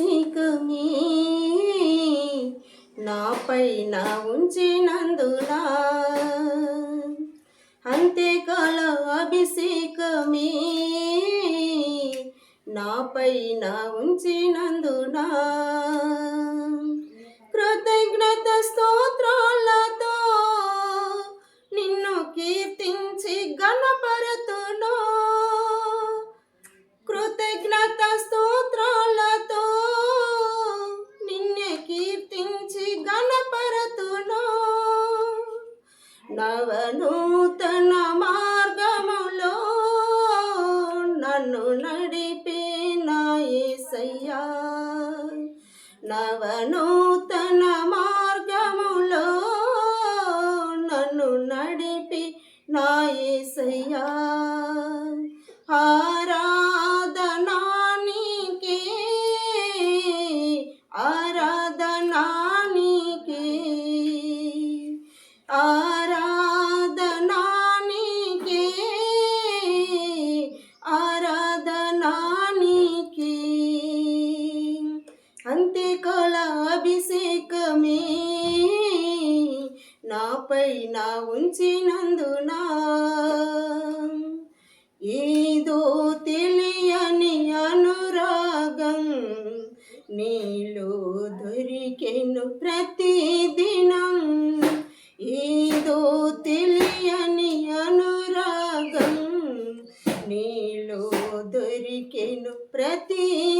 అభిషేకమే నాపైన ఉంచినందున? అంతేకాల అభిషేకమే. నాపైన ఉంచినందునా? నవనూతన మార్గములో నన్ను నడిపే నా నవనూతన మార్గములో నన్ను నడిపి నా యేసయ్యా పైన ఉంచినందున ఏదో తెలియని అనురాగం నీలో దొరికెను ప్రతిదినం. ఏదో తెలియని అనురాగం నీలో దొరికెను ప్రతి